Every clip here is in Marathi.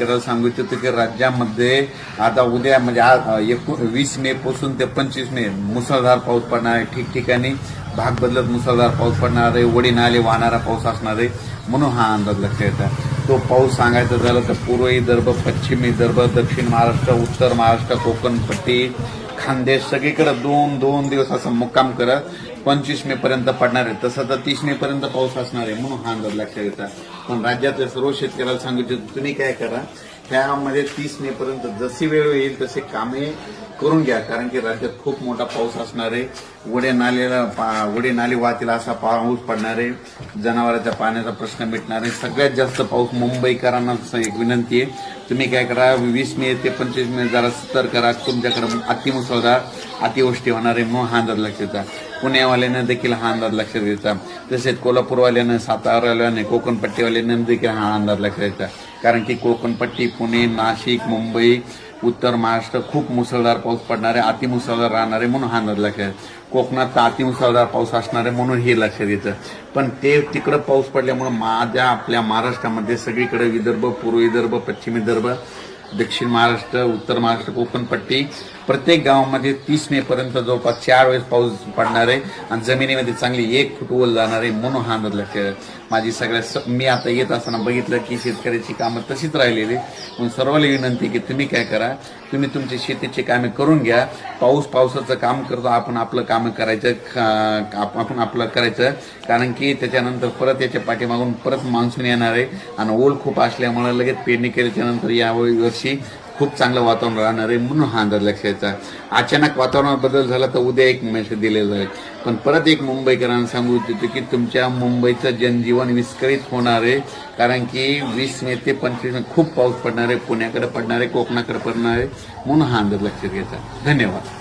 शेतकऱ्याला सांगू इच्छितो की राज्यामध्ये आता उद्या म्हणजे आज वीस मे पासून ते पंचवीस मे मुसळधार पाऊस पडणार आहे. ठिकठिकाणी भाग बदलत मुसळधार पाऊस पडणार आहे. वडी नाले वाहणारा पाऊस असणार आहे. म्हणून हा अंदाज लक्षात येतात तो पाऊस सांगायचं झालं तर पूर्व विदर्भ पश्चिम विदर्भ दक्षिण महाराष्ट्र उत्तर महाराष्ट्र कोकणपट्टी खानदेश सगळीकडे दोन दोन दिवस असं मुक्काम करत पंचवीस मे पर्यंत पडणार आहे. तसं तर तीस मे पर्यंत पाऊस असणार आहे म्हणून हा अंदाज लक्षात येतात पण राज्यातल्या सर्व शेतकऱ्याला सांगितले तुम्ही काय करा त्यामध्ये तीस मे पर्यंत जशी वेळ येईल तसे कामे करून घ्या कारण की राज्यात खूप मोठा पाऊस असणार आहे. वडे नालेला पा- वडे नाले वाहतील असा पाऊस पडणार आहे. जनावरांच्या पाण्याचा प्रश्न मिटणार आहे. सगळ्यात जास्त पाऊस मुंबईकरांना एक विनंती आहे. तुम्ही काय करा वीस मे ते पंचवीस मे जरा सतर्क करा तुमच्याकडे अतिमुसळधार अतिवृष्टी होणार आहे म्हणून हा अंदाज लक्षात येतात पुण्यावाल्यानं देखील हा अंदाज लक्षात घ्यायचा तसेच कोल्हापूरवाल्यानं सातारावाल्याने कोकणपट्टीवाल्यानं देखील हा अंदाज लक्षात घ्यायचा कारण की कोकणपट्टी पुणे नाशिक मुंबई उत्तर महाराष्ट्र खूप मुसळधार पाऊस पडणारे अतिमुसळधार राहणारे म्हणून हा अंदाज लक्षात कोकणात तर अतिमुसळधार पाऊस असणारे म्हणून हे लक्षात द्यायचं पण ते तिकडं पाऊस पडल्यामुळं माझ्या आपल्या महाराष्ट्रामध्ये सगळीकडे विदर्भ पूर्व विदर्भ पश्चिम विदर्भ दक्षिण महाराष्ट्र उत्तर महाराष्ट्र कोकणपट्टी प्रत्येक गावामध्ये तीस मे पर्यंत जवळपास चार वेळेस पाऊस पडणार आहे आणि जमिनीमध्ये चांगली एक फूट ओल जाणार आहे म्हणून हा अंदाज लक्षात माझी सगळ्या स- मी आता येत असताना बघितलं की शेतकऱ्याची कामं तशीच राहिलेली पण सर्वांना विनंती की तुम्ही काय करा तुम्ही तुमची शेतीची कामे करून घ्या. पाऊस पावसाचं काम करतो आपण आपलं कामं करायचं आप- आपण आपलं करायचं. कारण की त्याच्यानंतर परत याच्या पाठीमागून परत मान्सून येणार आहे आणि ओल खूप असल्यामुळे लगेच पेरणी केल्याच्यानंतर नंतर वर्षी खूप चांगलं वातावरण राहणार आहे म्हणून हा अंदाज लक्षाचा अचानक वातावरणात बदल झाला तर उद्या एक मेसेज दिलेला आहे. पण परत एक मुंबईकरांना सांगू इच्छितो की तुमच्या मुंबईचं जनजीवन विस्कळीत होणार आहे. कारण की वीस मे ते पंचवीस मे खूप पाऊस पडणार आहे पुण्याकडे पडणार आहे कोकणाकडे पडणार आहे. म्हणून हा अंदाज लक्षात घ्यायचा. धन्यवाद.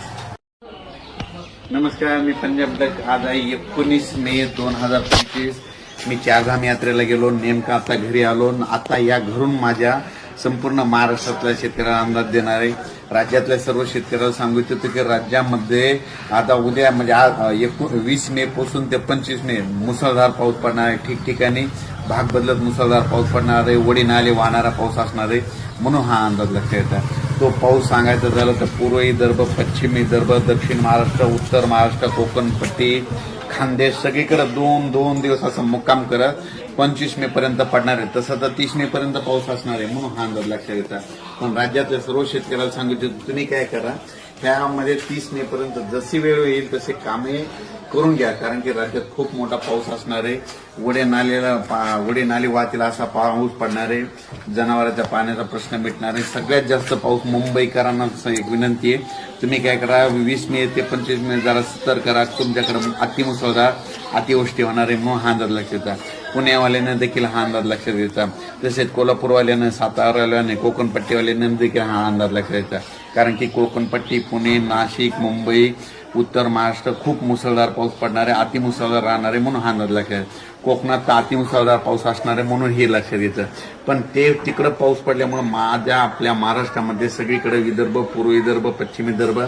नमस्कार मी पंजाब डक आज आहे एकोणीस मे दोन हजार पंचवीस. मी चारधाम यात्रेला गेलो नेमका आता घरी आलो आता या घरून माझ्या संपूर्ण महाराष्ट्रातल्या शेतकऱ्याला अंदाज देणार आहे राज्यातल्या सर्व शेतकऱ्याला सांगू इच्छितो की राज्यामध्ये आता उद्या म्हणजे आज एकू वीस मे पासून ते पंचवीस मे मुसळधार पाऊस पडणार आहे. ठिकठिकाणी भाग बदलत मुसळधार पाऊस पडणार आहे. वडी नाले वाहणारा पाऊस असणार आहे म्हणून हा अंदाज लक्षात येतात तो पाऊस सांगायचं झालं तर पूर्व विदर्भ पश्चिम विदर्भ दक्षिण महाराष्ट्र उत्तर महाराष्ट्र कोकण पट्टी खानदेश सगळीकडे दोन दोन दिवस असं मुक्काम करत पंचवीस मे पर्यंत पडणार आहे. तसं तर तीस मे पर्यंत पाऊस असणार आहे म्हणून हा अंदाज लक्षात येतात पण राज्यातल्या सर्व शेतकऱ्याला सांगितलं तुम्ही काय करा त्यामध्ये तीस मे पर्यंत जशी वेळ येईल तसे कामे करून घ्या कारण की राज्यात खूप मोठा पाऊस असणार आहे. वडे नालेला पा- वडे नाले वाहतील असा पाऊस पडणार आहे. जनावरांच्या पाण्याचा प्रश्न मिटणार आहे. सगळ्यात जास्त पाऊस मुंबईकरांना एक विनंती आहे. तुम्ही काय करा वीस मे ते पंचवीस मे जरा सतर्क करा तुमच्याकडे अतिमुसळधार अतिवृष्टी होणार आहे म्हणून हा अंदाज लक्षात देता पुण्यावाल्यानं देखील हा अंदाज लक्षात घ्यायचा तसेच कोल्हापूरवाल्यानं सातारावाल्याने कोकणपट्टीवाल्यानं देखील हा अंदाज लक्षात घ्यायचा कारण की कोकणपट्टी पुणे नाशिक मुंबई उत्तर महाराष्ट्र खूप मुसळधार पाऊस पडणारे अतिमुसळधार राहणारे म्हणून हा नद लक्षात आहे. कोकणात तर अतिमुसळधार पाऊस असणारे म्हणून हे लक्षात येतं पण ते तिकडं पाऊस पडल्यामुळे माझ्या आपल्या महाराष्ट्रामध्ये सगळीकडे विदर्भ पूर्व विदर्भ पश्चिम विदर्भ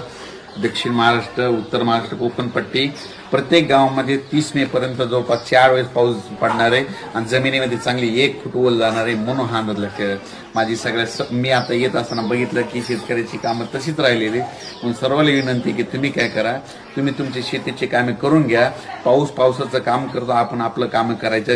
दक्षिण महाराष्ट्र उत्तर महाराष्ट्र कोकणपट्टी प्रत्येक गावामध्ये तीस मे पर्यंत जवळपास चार वेळेस पाऊस पडणार आहे आणि जमिनीमध्ये चांगली एक फूट ओल जाणार आहे म्हणून हा अंदाज लक्षात माझी सगळ्या स- मी आता येत असताना बघितलं की शेतकऱ्याची कामं तशीच राहिलेली म्हणून सर्वांना विनंती की तुम्ही काय करा तुम्ही तुमची शेतीची कामे करून घ्या. पाऊस पावसाचं काम करतो आपण आपलं कामं करायचं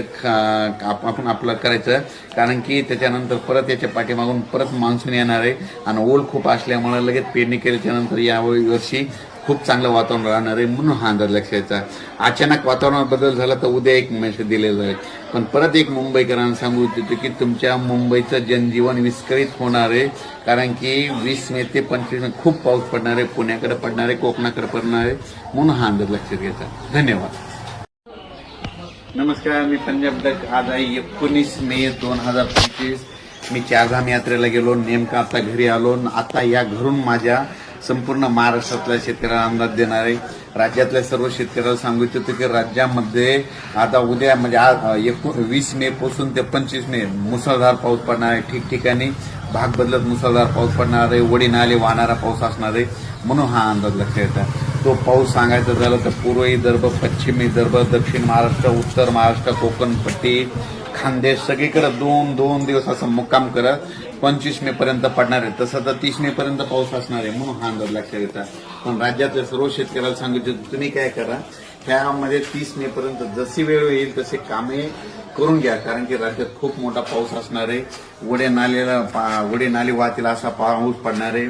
आपण आपलं करायचं. कारण की त्याच्यानंतर परत याच्या पाठीमागून परत मान्सून येणार आहे आणि ओल खूप असल्यामुळे लगेच पेरणी केल्याच्यानंतर यावेळी वर्षी खूप चांगलं वातावरण राहणार आहे म्हणून हा अंदाज लक्षाचा अचानक वातावरणात बदल झाला तर उद्या एक मेसेज दिलेला आहे. पण परत एक मुंबईकरांना सांगू इच्छितो की तुमच्या मुंबईचं जनजीवन विस्कळीत होणार आहे. कारण की वीस मे ते पंचवीस मे खूप पाऊस पडणार आहे पुण्याकडे पडणार आहे कोकणाकडे पडणार आहे. म्हणून हा अंदाज लक्षात घ्यायचा धन्यवाद. नमस्कार मी पंजाब डक आज आहे एकोणीस मे दोन हजार पंचवीस. मी चारधाम यात्रेला गेलो नेमका आता घरी आलो. आता या घरून माझ्या संपूर्ण महाराष्ट्रातल्या शेतकऱ्याला अंदाज देणारे राज्यातल्या सर्व शेतकऱ्याला सांगू इच्छितो की राज्यामध्ये आता उद्या म्हणजे आज वीस मे पासून ते पंचवीस मे मुसळधार पाऊस पडणार आहे. ठिकठिकाणी भाग बदलत मुसळधार पाऊस पडणार आहे. वडी नाले वाहणारा पाऊस असणार आहे म्हणून हा अंदाज लक्षात येतात तो पाऊस सांगायचं झालं तर पूर्व विदर्भ पश्चिम विदर्भ दक्षिण महाराष्ट्र उत्तर महाराष्ट्र कोकण पट्टी खानदेश सगळीकडे दोन दोन दिवस असं मुक्काम करत पंचवीस मे पर्यंत पडणार आहे. तसं तर तीस मे पर्यंत पाऊस असणार आहे म्हणून हा अंदाज लक्षात येतात पण राज्यातल्या सर्व शेतकऱ्याला सांगितलं तुम्ही काय करा ह्यामध्ये तीस मे पर्यंत जशी वेळ येईल तसे कामे करून घ्या. कारण की राज्यात खूप मोठा पाऊस असणार आहे. वडे नालेला पा- वडे नाले वाहतील असा पाऊस पडणार आहे.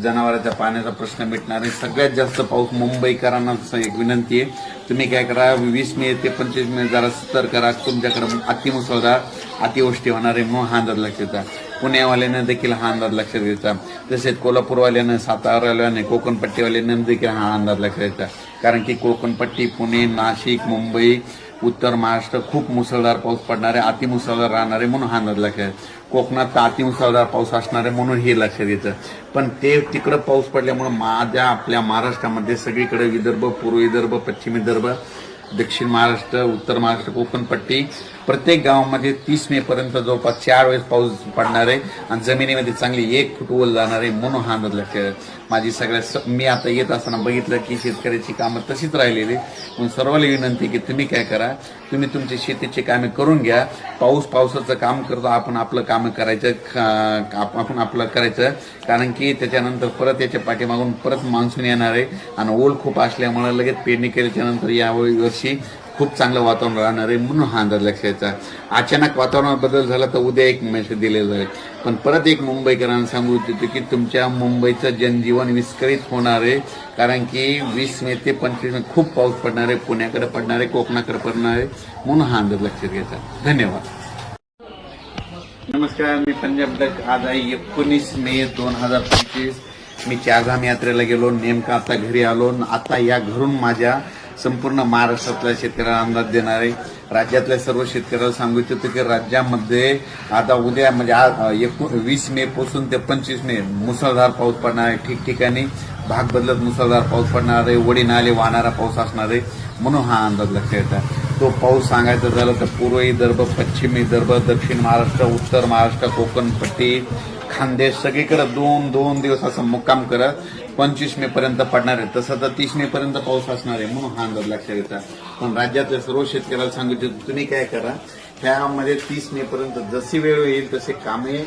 जनावरांच्या पाण्याचा प्रश्न मिटणार आहे. सगळ्यात जास्त पाऊस मुंबईकरांना एक विनंती आहे. तुम्ही काय करा वीस मे ते पंचवीस मे जरा सतर्क करा तुमच्याकडे अतिमुसळधार अतिवृष्टी होणार आहे म्हणून हा अंदाज लक्षात येतात पुण्यावाल्यानं देखील हा अंदाज लक्षात घ्यायचा तसेच कोल्हापूरवाल्यानं सातारावाल्याने कोकणपट्टीवाल्यानं देखील हा अंदाज लक्षात घ्यायचा कारण की कोकणपट्टी पुणे नाशिक मुंबई उत्तर महाराष्ट्र खूप मुसळधार पाऊस पडणार आहे अतिमुसळधार राहणार आहे म्हणून हा अंदाज लक्षात कोकणात तर अतिमुसळधार पाऊस असणार आहे म्हणून हे लक्षात येतं पण ते तिकडं पाऊस पडल्यामुळे माझ्या आपल्या महाराष्ट्रामध्ये सगळीकडे विदर्भ पूर्व विदर्भ पश्चिम विदर्भ दक्षिण महाराष्ट्र उत्तर महाराष्ट्र कोकणपट्टी प्रत्येक गावामध्ये तीस मे पर्यंत जवळपास चार वेळेस पाऊस पडणार आहे आणि जमिनीमध्ये चांगली एक फूट ओल जाणार आहे म्हणून हा अंदाज लक्षात माझी सगळ्या स- मी आता येत असताना बघितलं की शेतकऱ्याची कामं तशीच राहिलेली. म्हणून सर्वांना विनंती की तुम्ही काय करा तुम्ही तुमची शेतीची कामे करून घ्या. पाऊस पावसाचं काम करतो आपण आपलं कामं करायचं आपण आपलं करायचं. कारण की त्याच्यानंतर परत याच्या पाठीमागून परत मान्सून येणार आहे आणि ओल खूप असल्यामुळे लगेच पेरणी केल्याच्यानंतर यावेळी वर्षी खूप चांगलं वातावरण राहणार आहे म्हणून हा अंदाज लक्षाचा अचानक वातावरणात बदल झाला तर उद्या एक मेसेज दिलेला आहे. पण परत एक मुंबईकरांना सांगू इच्छितो की तुमच्या मुंबईचं जनजीवन विस्कळीत होणार आहे. कारण की वीस मे ते पंचवीस मे खूप पाऊस पडणार आहे पुण्याकडे पडणार आहे कोकणाकडे पडणार आहे म्हणून हा अंदाज लक्षात घ्यायचा धन्यवाद. नमस्कार मी पंजाब डक आज आहे एकोणीस मे दोन हजार पंचवीस. मी चारधाम यात्रेला गेलो नेमका आता घरी आलो आता या घरून माझ्या संपूर्ण महाराष्ट्रातल्या शेतकऱ्याला अंदाज देणार आहे. राज्यातल्या सर्व शेतकऱ्याला सांगू इच्छितो की राज्यामध्ये आता उद्या म्हणजे आज एकूण वीस मे पासून ते पंचवीस मे मुसळधार पाऊस पडणार आहे. ठिकठिकाणी भाग बदलत मुसळधार पाऊस पडणार आहे. वडी नाले वाहणारा पाऊस असणार आहे. म्हणून हा अंदाज लक्षात येतात तो पाऊस सांगायचा झालं तर पूर्व विदर्भ पश्चिम विदर्भ दक्षिण महाराष्ट्र उत्तर महाराष्ट्र कोकणपट्टी खानदेश सगळीकडे दोन दोन दिवस असं मुक्काम करत पंचवीस मे पर्यंत पडणार आहे. तसं तर तीस मे पर्यंत पाऊस असणार आहे म्हणून हा अंदाज लक्षात येतात पण राज्यातल्या सर्व शेतकऱ्याला सांगू इच्छितो तुम्ही काय करा त्यामध्ये तीस मे पर्यंत जशी वेळ येईल तसे कामे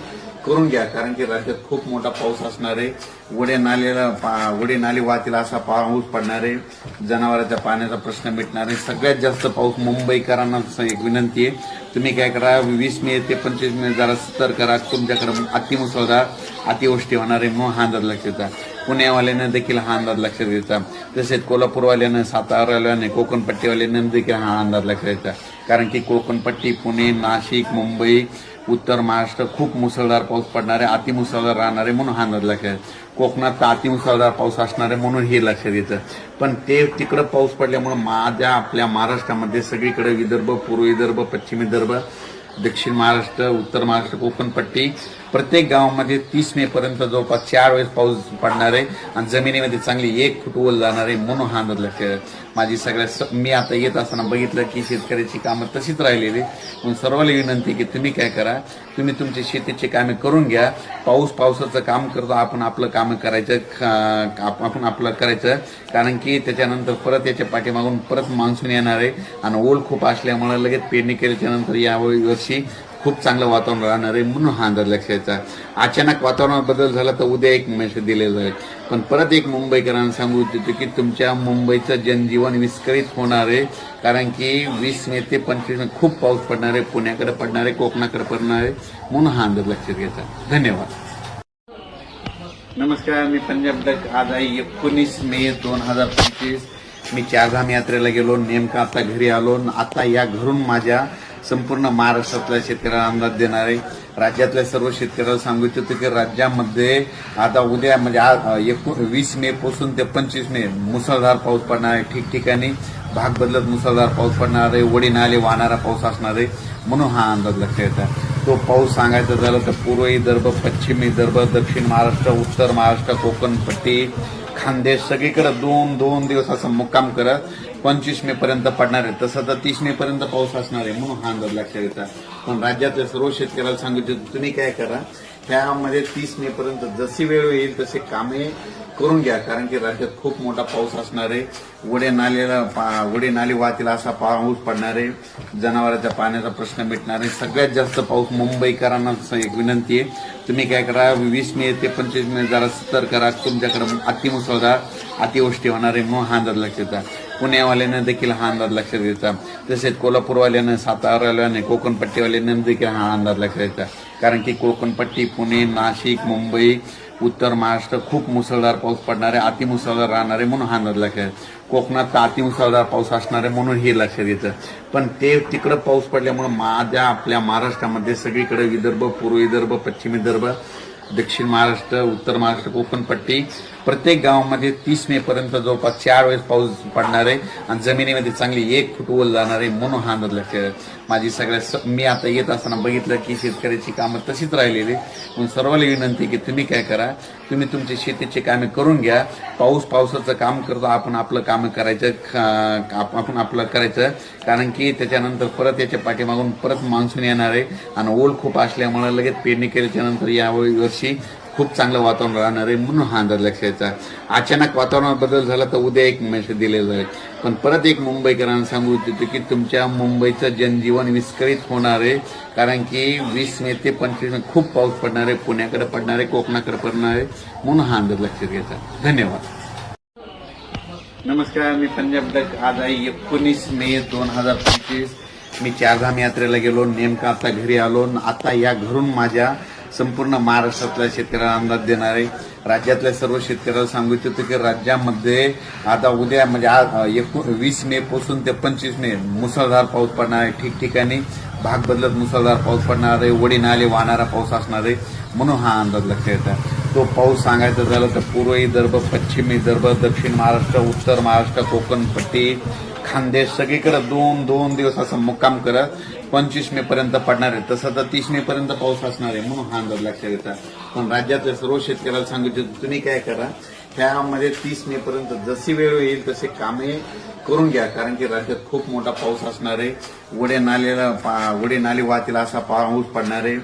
करून घ्या कारण की राज्यात खूप मोठा पाऊस असणार आहे. वडे नालेला पा- वडे नाले वाहतील असा पाऊस पडणार आहे जनावरांच्या पाण्याचा प्रश्न मिटणार आहे सगळ्यात जास्त पाऊस मुंबईकरांना एक विनंती आहे. तुम्ही काय करा वीस मे ते पंचवीस मे जरा सतर्क करा तुमच्याकडे अतिमुसळधार अतिवृष्टी होणार आहे मग हा अंदाज लक्षात देता पुण्यावाल्यानं देखील हा अंदाज लक्षात घ्यायचा तसेच कोल्हापूरवाल्यानं सातारावाल्याने कोकणपट्टीवाल्यानं देखील हा अंदाज लक्षात घ्यायचा कारण की कोकणपट्टी पुणे नाशिक मुंबई उत्तर महाराष्ट्र खूप मुसळधार पाऊस पडणारे आहे अतिमुसळधार राहणारे म्हणून हा नदी लक्षात आहे. कोकणात तर अतिमुसळधार पाऊस असणारे म्हणून हे लक्षात येतं पण ते तिकडं पाऊस पडल्यामुळे माझ्या आपल्या महाराष्ट्रामध्ये सगळीकडे विदर्भ पूर्व विदर्भ पश्चिम विदर्भ दक्षिण महाराष्ट्र उत्तर महाराष्ट्र कोकणपट्टी प्रत्येक गावामध्ये तीस मे पर्यंत जवळपास चार वेळेस पाऊस पडणार आहे आणि जमिनीमध्ये चांगली एक फूट ओल जाणार आहे म्हणून हा अंदाज लक्षात माझी सगळ्या स- मी आता येत असताना बघितलं की शेतकऱ्याची कामं तशीच राहिलेली म्हणून सर्वांना विनंती की तुम्ही काय करा तुम्ही तुमची शेतीची कामे करून घ्या. पाऊस पावसाचं काम करतो आपण आपलं कामं करायचं आप- आपण आपलं करायचं. कारण की त्याच्यानंतर परत याच्या पाठीमागून परत मान्सून येणार आहे आणि ओल खूप असल्यामुळे लगेच पेरणी केल्याच्यानंतर यावेळी वर्षी खूप चांगलं वातावरण राहणार आहे म्हणून हा अंदाज लक्षाचा अचानक वातावरणात बदल झाला तर उद्या एक मेसेज दिलेला आहे. पण परत एक मुंबईकरांना सांगू इच्छितो की तुमच्या मुंबईचं जनजीवन विस्कळीत होणार आहे. कारण की वीस मे ते पंचवीस मे खूप पाऊस पडणार आहे पुण्याकडे पडणार आहे कोकणाकडे पडणार आहे म्हणून हा अंदाज लक्षात घ्यायचा धन्यवाद. नमस्कार मी पंजाब डक आज आहे एकोणीस मे दोन हजार पंचवीस. मी चारधाम यात्रेला गेलो नेमका आता घरी आलो. आता या घरून माझ्या संपूर्ण महाराष्ट्रातल्या शेतकऱ्याला अंदाज देणार आहे राज्यातल्या सर्व शेतकऱ्याला सांगू इच्छितो की राज्यामध्ये आता उद्या म्हणजे आज वीस मे पासून ते पंचवीस मे मुसळधार पाऊस पडणार आहे. ठिकठिकाणी भाग बदलत मुसळधार पाऊस पडणार आहे. वडी नाले वाहणारा पाऊस असणार आहे. म्हणून हा अंदाज लक्षात येतात तो पाऊस सांगायचा झालं तर पूर्व विदर्भ पश्चिम विदर्भ दक्षिण महाराष्ट्र उत्तर महाराष्ट्र कोकणपट्टी खानदेश सगळीकडे दोन दोन दिवस असं मुक्काम करत पंचवीस मे पर्यंत पडणार आहे. तसं तर तीस मे पर्यंत पाऊस असणार आहे म्हणून हा अंदाज लक्षात येतात पण राज्यातल्या सर्व शेतकऱ्याला सांगू तुम्ही काय करा त्यामध्ये तीस मे पर्यंत जशी वेळ येईल तसे कामे करून घ्या कारण की राज्यात खूप मोठा पाऊस असणार आहे वडे नालेला पा- वडे नाले वाहतील असा पाऊस पडणार आहे जनावरांच्या पाण्याचा प्रश्न मिटणार आहे सगळ्यात जास्त पाऊस मुंबईकरांना एक विनंती आहे. तुम्ही काय करा वीस मे ते पंचवीस मे जरा सतर करा तुमच्याकडे अतिमुसळधार अतिवृष्टी होणार आहे म्हणून हा अंदाज लक्षात घ्या पुण्यावाल्यानं देखील हा अंदाज लक्षात घ्यायचा तसेच कोल्हापूरवाल्यानं सातारावाल्याने कोकणपट्टीवाल्यानं देखील हा अंदाज लक्षात घ्यायचा कारण की कोकणपट्टी पुणे नाशिक मुंबई उत्तर महाराष्ट्र खूप मुसळधार पाऊस पडणार आहे अतिमुसळधार राहणार आहे म्हणून हा नद लक्षात कोकणात तर अतिमुसळधार पाऊस असणार आहे म्हणून हे लक्षात येतं पण ते तिकडं पाऊस पडल्यामुळे माझ्या आपल्या महाराष्ट्रामध्ये सगळीकडे विदर्भ पूर्व विदर्भ पश्चिम विदर्भ दक्षिण महाराष्ट्र उत्तर महाराष्ट्र कोकणपट्टी प्रत्येक गावामध्ये तीस मे पर्यंत जवळपास चार वेळेस पाऊस पडणार आहे आणि जमिनीमध्ये चांगली एक फूट ओल जाणार आहे म्हणून हा अंदाज लक्षात माझी सगळ्या स- मी आता येत असताना बघितलं की शेतकऱ्याची कामं तशीच राहिलेली म्हणून सर्वांना विनंती की तुम्ही काय करा तुम्ही तुमची शेतीची कामे करून घ्या. पाऊस पावसाचं काम करतो आपण आपलं कामं करायचं आप- आपण आपलं करायचं. कारण की त्याच्यानंतर परत याच्या पाठीमागून परत मान्सून येणार आहे आणि ओल खूप असल्यामुळे लगेच पेरणी केल्याच्यानंतर यावेळी वर्षी खूप चांगलं वातावरण राहणार आहे म्हणून हा अंदाज लक्षात यायचा अचानक वातावरणात बदल झाला तर उद्या एक मेसेज दिलेला आहे. पण परत एक मुंबईकरांना सांगू इच्छितो की तुमच्या मुंबईचं जनजीवन विस्कळीत होणार आहे. कारण की वीस मे ते पंचवीस मे खूप पाऊस पडणार आहे पुण्याकडे पडणार आहे कोकणाकडे पडणार आहे म्हणून हा अंदाज लक्षात घ्यायचा धन्यवाद. नमस्कार मी पंजाब डक आज आहे एकोणीस मे दोन हजार पंचवीस. मी चारधाम यात्रेला गेलो नेमका आता घरी आलो आता या घरून माझ्या संपूर्ण महाराष्ट्रातल्या शेतकऱ्याला अंदाज देणार आहे राज्यातल्या सर्व शेतकऱ्याला सांगू इच्छितो की राज्यामध्ये आता उद्या म्हणजे आज एकू वीस मे पासून ते पंचवीस मे मुसळधार पाऊस पडणार आहे. ठिकठिकाणी भाग बदलत मुसळधार पाऊस पडणार आहे. वडी नाले वाहणारा पाऊस असणार आहे म्हणून हा अंदाज लक्षात येतात तो पाऊस सांगायचा झाला तर पूर्व विदर्भ पश्चिम विदर्भ दक्षिण महाराष्ट्र उत्तर महाराष्ट्र कोकणपट्टी खानदेश सगळीकडे दोन दोन दिवस असं मुक्काम करत पंचवीस मे पर्यंत पडणार आहे. तसं तर तीस मे पर्यंत पाऊस असणार आहे म्हणून हा अंदाज लक्षात येतात पण राज्यातल्या सर्व शेतकऱ्याला सांगितलं तुम्ही काय करा त्यामध्ये तीस मे पर्यंत जशी वेळ येईल तसे कामे करून घ्या कारण की राज्यात खूप मोठा पाऊस असणार आहे. वडे नालेला पा- वडे नाले वाहतील असा पाऊस पडणार आहे.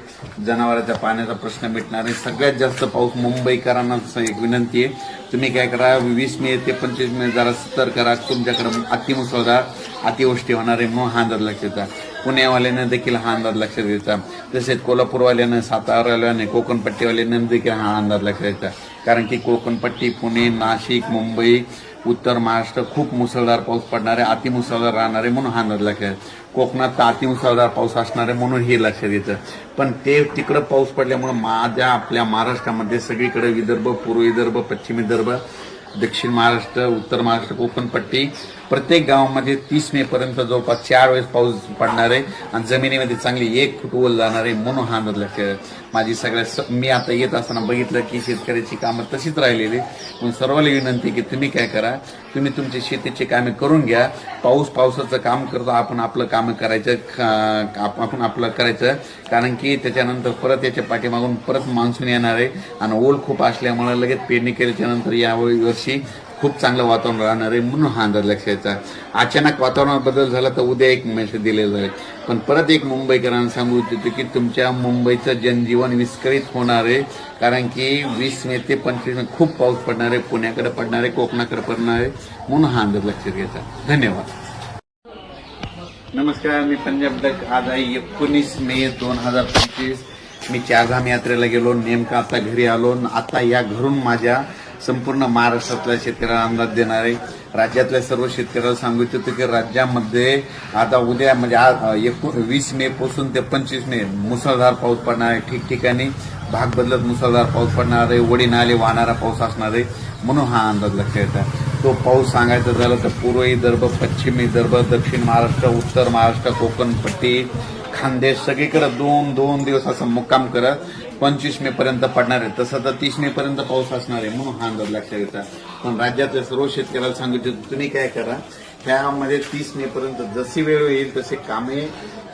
जनावरांच्या पाण्याचा प्रश्न मिटणार आहे. सगळ्यात जास्त पाऊस मुंबईकरांना एक विनंती आहे. तुम्ही काय करा वीस मे ते पंचवीस मे जरा सतर्क करा तुमच्याकडे अतिमुसळधार अतिवृष्टी होणार आहे म्हणून हा अंदाज लक्षात पुण्यावाल्यानं देखील हा अंदाज लक्षात घ्यायचा तसेच कोल्हापूरवाल्यानं सातारावाल्याने कोकणपट्टीवाल्यानं देखील हा अंदाज लक्षात घ्यायचा कारण की कोकणपट्टी पुणे नाशिक मुंबई उत्तर महाराष्ट्र खूप मुसळधार पाऊस पडणारे अतिमुसळधार राहणारे म्हणून हा अंदाज लक्षात कोकणात तर अतिमुसळधार पाऊस असणारे म्हणून हे लक्षात घ्यायचं पण ते तिकडं पाऊस पडल्यामुळे माझ्या आपल्या महाराष्ट्रामध्ये सगळीकडे विदर्भ पूर्व विदर्भ पश्चिम विदर्भ दक्षिण महाराष्ट्र उत्तर महाराष्ट्र कोकणपट्टी प्रत्येक गावामध्ये तीस मे पर्यंत जवळपास चार वेळेस पाऊस पडणार आहे आणि जमिनीमध्ये चांगली एक फूट ओल जाणार आहे म्हणून हा अंदाज लक्षात माझी सगळ्या स- मी आता येत असताना बघितलं की शेतकऱ्याची कामं तशीच राहिलेली म्हणून सर्वांना विनंती की तुम्ही काय करा तुम्ही तुमची शेतीची कामे करून घ्या. पाऊस पावसाचं काम करतो आपण आपलं कामं करायचं आप- आपण आपलं करायचं. कारण की त्याच्यानंतर परत याच्या पाठीमागून परत मान्सून येणार आहे आणि ओल खूप असल्यामुळे लगेच पेरणी केल्याच्यानंतर यावेळी वर्षी खूप चांगलं वातावरण राहणार आहे म्हणून हा अंदाज लक्षात यायचा अचानक वातावरणात बदल झाला तर उद्या एक मेसेज दिलेला आहे. पण परत एक मुंबईकरांना सांगू इच्छितो की तुमच्या मुंबईचं जनजीवन विस्कळीत होणार आहे. कारण की वीस मे ते पंचवीस मे खूप पाऊस पडणार आहे पुण्याकडे पडणार आहे कोकणाकडे पडणार आहे म्हणून हा अंदाज लक्षात घ्यायचा. धन्यवाद. नमस्कार मी पंजाब डक आज आहे एकोणीस मे दोन हजार पंचवीस. मी चारधाम यात्रेला गेलो नेमका आता घरी आलो आता या घरून माझ्या संपूर्ण महाराष्ट्रातल्या शेतकऱ्याला अंदाज देणारे राज्यातल्या सर्व शेतकऱ्याला सांगू इच्छितो की राज्यामध्ये आता उद्या म्हणजे आज एकू वीस मे पासून ते पंचवीस मे मुसळधार पाऊस पडणार आहे. ठिकठिकाणी भाग बदलत मुसळधार पाऊस पडणार आहे. वडी नाले वाहणारा पाऊस असणार आहे. म्हणून हा अंदाज लक्षात येतात तो पाऊस सांगायचा झाला तर पूर्व विदर्भ पश्चिम विदर्भ दक्षिण महाराष्ट्र उत्तर महाराष्ट्र कोकणपट्टी खानदेश सगळीकडे दोन दोन दिवस असं मुक्काम करत पंचवीस मे पर्यंत पडणार आहे. तसं तर तीस मे पर्यंत पाऊस असणार आहे म्हणून हा अंदाज लक्षात येतात पण राज्यातल्या सर्व शेतकऱ्याला सांगितलं तुम्ही काय करा त्यामध्ये तीस मे पर्यंत जशी वेळ येईल तसे कामे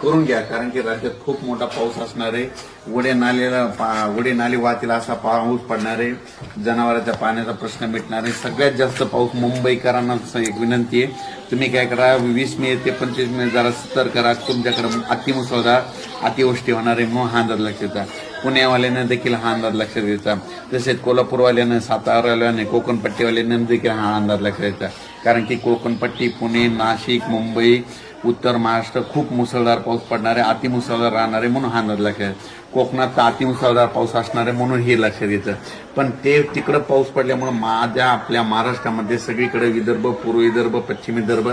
करून घ्या कारण की राज्यात खूप मोठा पाऊस असणार आहे. वडे नालेला पा- वडे नाले वाहतील असा पाऊस पडणार आहे. जनावरांच्या पाण्याचा प्रश्न मिटणार आहे. सगळ्यात जास्त पाऊस मुंबईकरांना एक विनंती आहे. तुम्ही काय करा वीस मे ते पंचवीस मे जरा सतर्क करा तुमच्याकडे अतिमुसळधार अतिवृष्टी होणार आहे म्हणून हा अंदाज लक्षात पुण्यावाल्यानं देखील हा अंदाज लक्षात घ्यायचा तसेच कोल्हापूरवाल्यानं सातारावाल्याने कोकणपट्टीवाल्यानं देखील हा अंदाज लक्षात घ्यायचा कारण की कोकणपट्टी पुणे नाशिक मुंबई उत्तर महाराष्ट्र खूप मुसळधार पाऊस पडणारे अतिमुसळधार राहणारे म्हणून हा अंदाज लक्षात कोकणात अतिमुसळधार पाऊस असणारे म्हणून हे लक्षात घ्यायचं पण ते तिकडं पाऊस पडल्यामुळं माझ्या आपल्या महाराष्ट्रामध्ये सगळीकडे विदर्भ पूर्व विदर्भ पश्चिम विदर्भ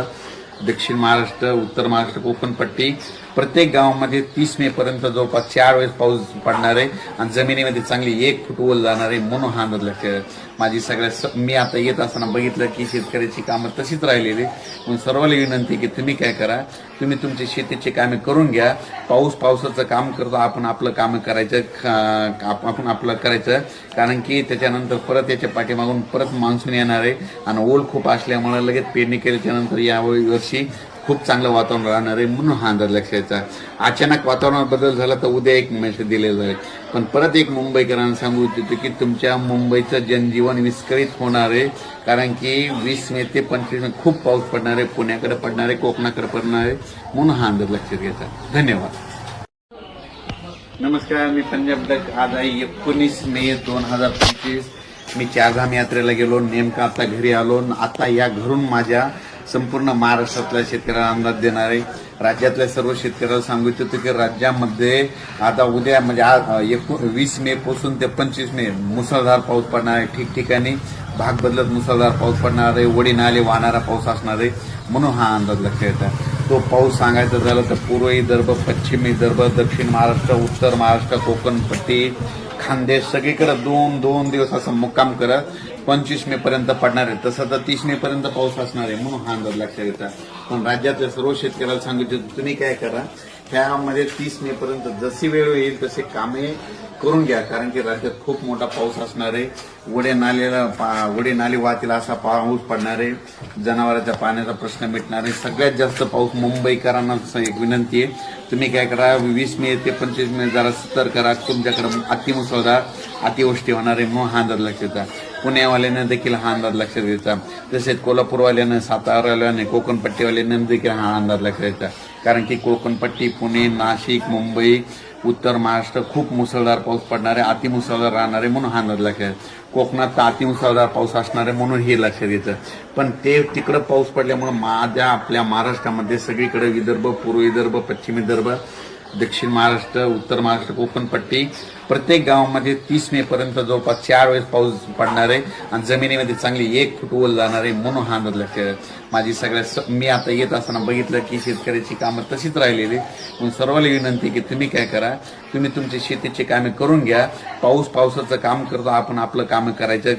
दक्षिण महाराष्ट्र उत्तर महाराष्ट्र कोकणपट्टी प्रत्येक गावामध्ये तीस मे पर्यंत जवळपास चार वेळेस पाऊस पडणार आहे आणि जमिनीमध्ये चांगली एक फूट ओल जाणार आहे म्हणून हा अंदाज लक्षात माझी सगळ्या स- मी आता येत असताना बघितलं की शेतकऱ्याची कामं तशीच राहिलेली म्हणून सर्वांना विनंती की तुम्ही काय करा तुम्ही तुमची शेतीची कामे करून घ्या. पाऊस पावसाचं काम करतो आपण आपलं कामं करायचं आपण आपलं करायचं. कारण की त्याच्यानंतर परत याच्या पाठीमागून परत मान्सून येणार आहे आणि ओल खूप असल्यामुळे लगेच पेरणी केल्याच्यानंतर नंतर वर्षी खूप चांगलं वातावरण राहणार आहे म्हणून हा अंदाज लक्षायचा. अचानक वातावरणात बदल झाला तर उद्या एक मेसेज दिलेला आहे पण परत एक मुंबईकरांना सांगू इच्छितो की तुमच्या मुंबईचं जनजीवन विस्कळीत होणार आहे. कारण की वीस मे ते पंचवीस मे खूप पाऊस पडणार आहे पुण्याकडे पडणार आहे कोकणाकडे पडणार आहे म्हणून हा अंदाज लक्षात घ्यायचा. धन्यवाद. नमस्कार मी पंजाब डक आज आहे एकोणीस मे दोन हजार पंचवीस. मी चारधाम यात्रेला गेलो नेमका आता घरी आलो आणि आता या घरून माझ्या संपूर्ण महाराष्ट्रातल्या शेतकऱ्याला अंदाज देणारे राज्यातल्या सर्व शेतकऱ्याला सांगू इच्छितो की राज्यामध्ये आता उद्या म्हणजे आज वीस मे पासून ते पंचवीस मे मुसळधार पाऊस पडणार आहे. ठिकठिकाणी भाग बदलत मुसळधार पाऊस पडणार आहे. वडी नाले वाहणारा पाऊस असणार आहे. म्हणून हा अंदाज लक्षात येतात तो पाऊस सांगायचा झाला तर पूर्व विदर्भ पश्चिम विदर्भ दक्षिण महाराष्ट्र उत्तर महाराष्ट्र कोकणपट्टी खानदेश सगळीकडे दोन दोन दिवस असं मुक्काम करत पंचवीस मे पर्यंत पडणार आहे. तसं तर तीस मे पर्यंत पाऊस असणार आहे म्हणून हा अंदाज लक्षात येतात पण राज्यातल्या सर्व शेतकऱ्याला सांगितले तुम्ही काय करा त्यामध्ये तीस मे पर्यंत जशी वेळ येईल तसे कामे करून घ्या कारण की राज्यात खूप मोठा पाऊस असणार आहे. वडे नालेला पा- वडे नाले वाहतील असा पाऊस पडणार आहे. जनावरांच्या पाण्याचा प्रश्न मिटणार आहे. सगळ्यात जास्त पाऊस मुंबईकरांना एक विनंती आहे. तुम्ही काय करा वीस मे ते पंचवीस मे जरा सतर्क करा तुमच्याकडे अतिमुसळधार अतिवृष्टी होणार आहे म्हणून हा अंदाज लक्षात येतात पुण्यावाल्यानं देखील हा अंदाज लक्षात घ्यायचा तसेच कोल्हापूरवाल्यानं सातारावाल्याने कोकणपट्टीवाल्यानं देखील हा अंदाज लक्षात घ्यायचा कारण की कोकणपट्टी पुणे नाशिक मुंबई उत्तर महाराष्ट्र खूप मुसळधार पाऊस पडणारे अतिमुसळधार राहणारे म्हणून हा अंदाज लक्षात कोकणात तर अतिमुसळधार पाऊस असणारे म्हणून हे लक्षात येतं पण ते तिकडं पाऊस पडल्यामुळं माझ्या आपल्या महाराष्ट्रामध्ये सगळीकडे विदर्भ पूर्व विदर्भ पश्चिम विदर्भ दक्षिण महाराष्ट्र उत्तर महाराष्ट्र कोकणपट्टी प्रत्येक गावामध्ये तीस मे पर्यंत जवळपास चार वेळेस पाऊस पडणार आहे आणि जमिनीमध्ये चांगली एक फूट ओल जाणार आहे म्हणून हा अंदाज माझी सगळ्या मी आता येत असताना बघितलं की शेतकऱ्याची कामं तशीच राहिलेली म्हणून सर्वांना विनंती की तुम्ही काय करा तुम्ही तुमची शेतीची कामे करून घ्या. पाऊस पावसाचं काम करतो आपण आपलं काम करायचं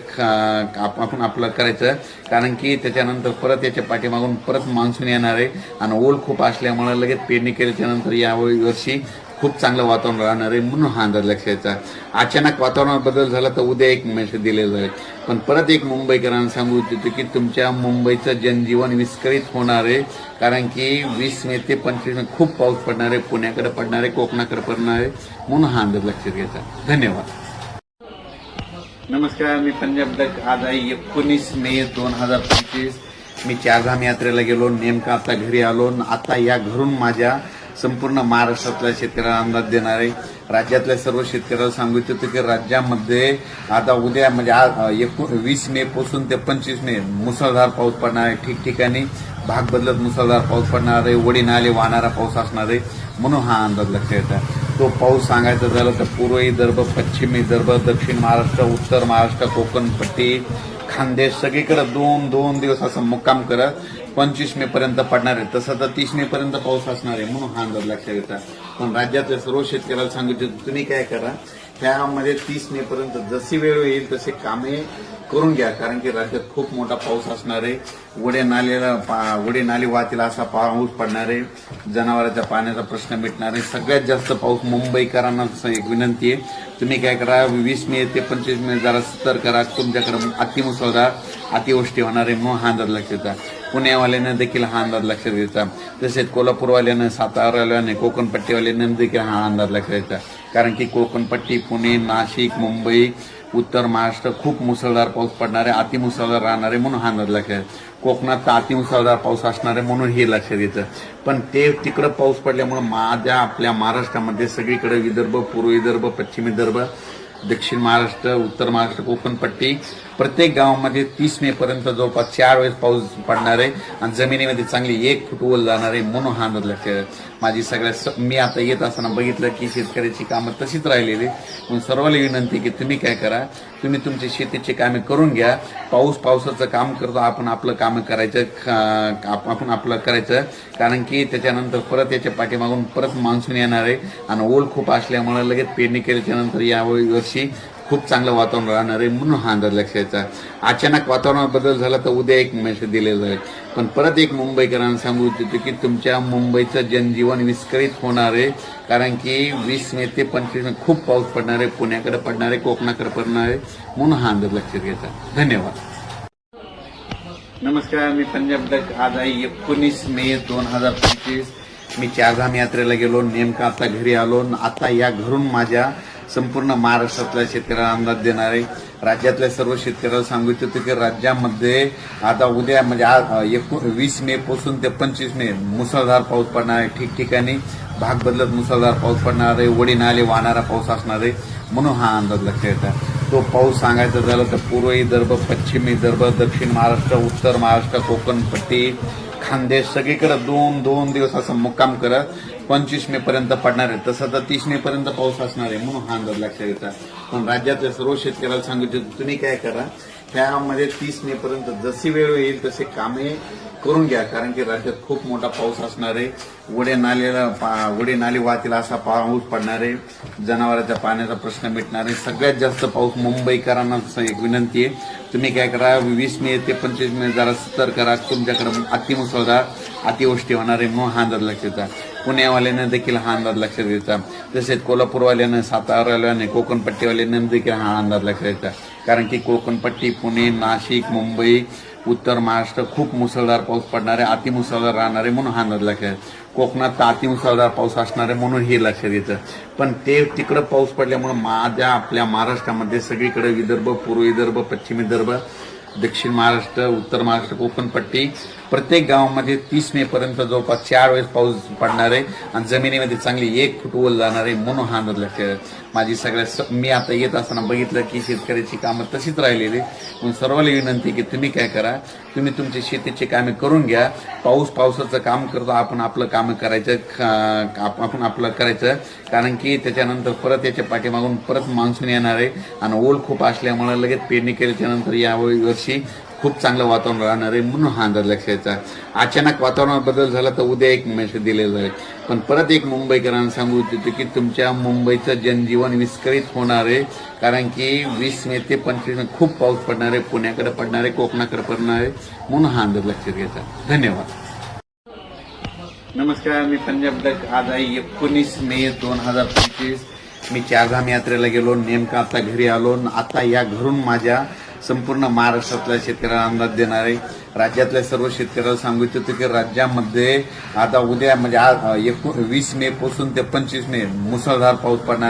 आपण आपलं करायचं. कारण की त्याच्यानंतर परत याच्या पाठीमागून परत मान्सून येणार आहे. आणि ओल खूप असल्यामुळे लगेच पेरणी केल्याच्यानंतर वर्षी खूप चांगलं वातावरण राहणार आहे म्हणून हा अंदाज लक्षात यायचा अचानक वातावरणात बदल झाला तर उद्या एक मेसेज दिलेला आहे. पण परत एक मुंबईकरांना सांगू इच्छितो की तुमच्या मुंबईचं जनजीवन विस्कळीत होणार आहे. कारण की वीस मे ते पंचवीस मे खूप पाऊस पडणार आहे पुण्याकडे पडणार आहे कोकणाकडे पडणार आहे म्हणून हा अंदाज लक्षात घ्यायचा धन्यवाद. नमस्कार मी पंजाब दक आज आहे एकोणीस मे दोन हजार पंचवीस. मी चारधाम यात्रेला गेलो नेमका आता घरी आलो आता या घरून माझ्या संपूर्ण महाराष्ट्रातल्या शेतकऱ्याला अंदाज देणार आहे राज्यातल्या सर्व शेतकऱ्याला सांगू इच्छितो की राज्यामध्ये आता उद्या म्हणजे आज वीस मे पासून ते पंचवीस मे मुसळधार पाऊस पडणार आहे. ठिकठिकाणी भाग बदलत मुसळधार पाऊस पडणार आहे. वडी नाले वाहणारा पाऊस असणार आहे. म्हणून हा अंदाज लक्षात येतात तो पाऊस सांगायचा झाला तर पूर्व विदर्भ पश्चिम विदर्भ दक्षिण महाराष्ट्र उत्तर महाराष्ट्र कोकणपट्टी खानदेश सगळीकडे दोन दोन दिवस असं मुक्काम करत पंचवीस मे पर्यंत पडणार आहे. तसं तर तीस मे पर्यंत पाऊस असणार आहे म्हणून हा अंदाज लक्षात येतात पण राज्यातल्या सर्व शेतकऱ्याला सांगितलं तुम्ही काय करा त्यामध्ये तीस मे पर्यंत जशी वेळ येईल तसे कामे करून घ्या कारण की राज्यात खूप मोठा पाऊस असणार आहे. वडे नालेला पा- वडे नाली वाहतील असा पाऊस पडणार आहे. जनावरांच्या पाण्याचा प्रश्न मिटणार आहे. सगळ्यात जास्त पाऊस मुंबईकरांना एक विनंती आहे. तुम्ही काय करा वीस मे ते पंचवीस मे जरा सतर्क करा तुमच्याकडे अतिमुसळधार अतिवृष्टी होणार आहे मग हा अंदाज लक्षात देता पुण्यावाल्यानं देखील हा अंदाज लक्षात घ्यायचा तसेच कोल्हापूरवाल्यानं सातारावाल्याने कोकणपट्टीवाल्यानं देखील हा अंदाज लक्षात घ्यायचा कारण की कोकणपट्टी पुणे नाशिक मुंबई उत्तर महाराष्ट्र खूप मुसळधार पाऊस पडणारे आहे अतिमुसळधार राहणारे म्हणून हा अंदाज लक्षात आहे. कोकणात तर अतिमुसळधार पाऊस असणारे म्हणून हे लक्षात येतं पण ते तिकडं पाऊस पडल्यामुळं माझ्या आपल्या महाराष्ट्रामध्ये सगळीकडे विदर्भ पूर्व विदर्भ पश्चिम विदर्भ दक्षिण महाराष्ट्र उत्तर महाराष्ट्र कोकण पट्टी प्रत्येक गावामध्ये तीस मे पर्यंत जवळपास चार वेळेस पाऊस पडणार आहे आणि जमिनीमध्ये चांगली एक फूट ओल जाणार आहे म्हणून हा अंदाज लक्षात माझी सगळ्या स- मी आता येत असताना बघितलं की शेतकऱ्याची कामं तशीच राहिलेली म्हणून सर्वांना विनंती की तुम्ही काय करा तुम्ही तुमची शेतीची कामे करून घ्या. पाऊस पावसाचं काम करतो आपण आपलं कामं करायचं आपण आपलं करायचं. कारण की त्याच्यानंतर परत याच्या पाठीमागून परत मान्सून येणार आहे आणि ओल खूप असल्यामुळे लगेच पेरणी केल्याच्यानंतर यावेळी वर्षी खूप चांगलं वातावरण राहणार आहे म्हणून हा अंदाज लक्षाचा अचानक वातावरणात बदल झाला तर उद्या एक मेसेज दिलेला आहे पण परत एक मुंबईकरांना सांगू इच्छितो की तुमच्या मुंबईचं जनजीवन विस्कळीत होणार आहे. कारण की वीस मे ते पंचवीस मे खूप पाऊस पडणार आहे पुण्याकडे पडणार आहे कोकणाकडे पडणार आहे म्हणून हा अंदाज लक्षात घ्यायचा. धन्यवाद. नमस्कार मी पंजाब डक आज आहे एकोणीस मे दोन हजार पंचवीस. मी चारधाम यात्रेला गेलो नेमका आता घरी आलो आता या घरून माझ्या संपूर्ण महाराष्ट्रातल्या शेतकऱ्याला अंदाज देणारे राज्यातल्या सर्व शेतकऱ्याला सांगू इच्छितो की राज्यामध्ये आता उद्या म्हणजे आज वीस मे पासून ते पंचवीस मे मुसळधार पाऊस पडणार आहे. ठिकठिकाणी भाग बदलत मुसळधार पाऊस पडणार आहे. वडी नाले वाहणारा पाऊस असणार आहे. म्हणून हा अंदाज लक्षात येतात तो पाऊस सांगायचा झाला तर पूर्व विदर्भ पश्चिम विदर्भ दक्षिण महाराष्ट्र उत्तर महाराष्ट्र कोकण पट्टी खानदेश सगळीकडे दोन दोन दिवस असं मुक्काम करत पंचवीस मे पर्यंत पडणार आहे. तसं तर तीस मे पर्यंत पाऊस असणार आहे म्हणून हा अंदाज लक्षात येतात पण राज्यातल्या सर्व शेतकऱ्याला सांगितलं तुम्ही काय करा त्यामध्ये तीस मे पर्यंत जशी वेळ येईल तसे कामे करून घ्या कारण की राज्यात खूप मोठा पाऊस असणार आहे. उडे नालेला पा- वडे नाले वाहतील असा पाऊस पडणार आहे. जनावरांच्या पाण्याचा प्रश्न मिटणार आहे. सगळ्यात जास्त पाऊस मुंबईकरांना एक विनंती आहे. तुम्ही काय करा वीस मे ते पंचवीस मे जरा सतर्क करा तुमच्याकडे अतिमुसळधार अतिवृष्टी होणार आहे म्हणून हा अंदाज लक्षात देता पुण्यावाल्यानं देखील हा अंदाज लक्षात घ्यायचा तसेच कोल्हापूरवाल्यानं सातारावाल्याने कोकणपट्टीवाल्यानं देखील हा अंदाज लक्षात घ्यायचा कारण की कोकणपट्टी पुणे नाशिक मुंबई उत्तर महाराष्ट्र खूप मुसळधार पाऊस पडणारे अतिमुसळधार राहणारे म्हणून हा नद लक्षात आहे. कोकणात तर अतिमुसळधार पाऊस असणारे म्हणून हे लक्षात येतं पण ते तिकडं पाऊस पडल्यामुळे माझ्या आपल्या महाराष्ट्रामध्ये सगळीकडे विदर्भ पूर्व विदर्भ पश्चिम विदर्भ दक्षिण महाराष्ट्र उत्तर महाराष्ट्र कोकणपट्टी प्रत्येक गावामध्ये तीस मे पर्यंत जवळपास चार वेळेस पाऊस पडणार आहे आणि जमिनीमध्ये चांगली एक फूट ओल जाणार आहे म्हणून हा अंदाज लक्षात माझी सगळ्या स- मी आता येत असताना बघितलं की शेतकऱ्याची कामं तशीच राहिलेली म्हणून सर्वांना विनंती की तुम्ही काय करा तुम्ही तुमची शेतीची कामे करून घ्या. पाऊस पावसाचं काम करतो आपण आपलं कामं करायचं आपण आपलं करायचं. कारण की त्याच्यानंतर परत याच्या पाठीमागून परत मान्सून येणार आहे आणि ओल खूप असल्यामुळे लगेच पेरणी केल्याच्यानंतर नंतर वर्षी खूप चांगलं वातावरण राहणार आहे म्हणून हा अंदाज लक्षाचा अचानक वातावरणात बदल झाला तर उद्या एक मेसेज दिलेला आहे. पण परत एक मुंबईकरांना सांगू इच्छितो की तुमच्या मुंबईचं जनजीवन विस्कळीत होणार आहे. कारण की वीस मे ते पंचवीस मे खूप पाऊस पडणार आहे पुण्याकडे पडणार आहे कोकणाकडे पडणार आहे. म्हणून हा अंदाज लक्षात घ्यायचा धन्यवाद. नमस्कार मी पंजाब डक आज आहे एकोणीस मे दोन हजार पंचवीस. मी चारधाम यात्रेला गेलो नेमका आता घरी आलो. आता या घरून माझ्या संपूर्ण महाराष्ट्रातल्या शेतकऱ्याला अंदाज देणार आहे. राज्यातल्या सर्व शेतकऱ्याला सांगू इच्छितो की राज्यामध्ये आता उद्या म्हणजे आज एकू वीस मे पासून ते पंचवीस मे मुसळधार पाऊस पडणार.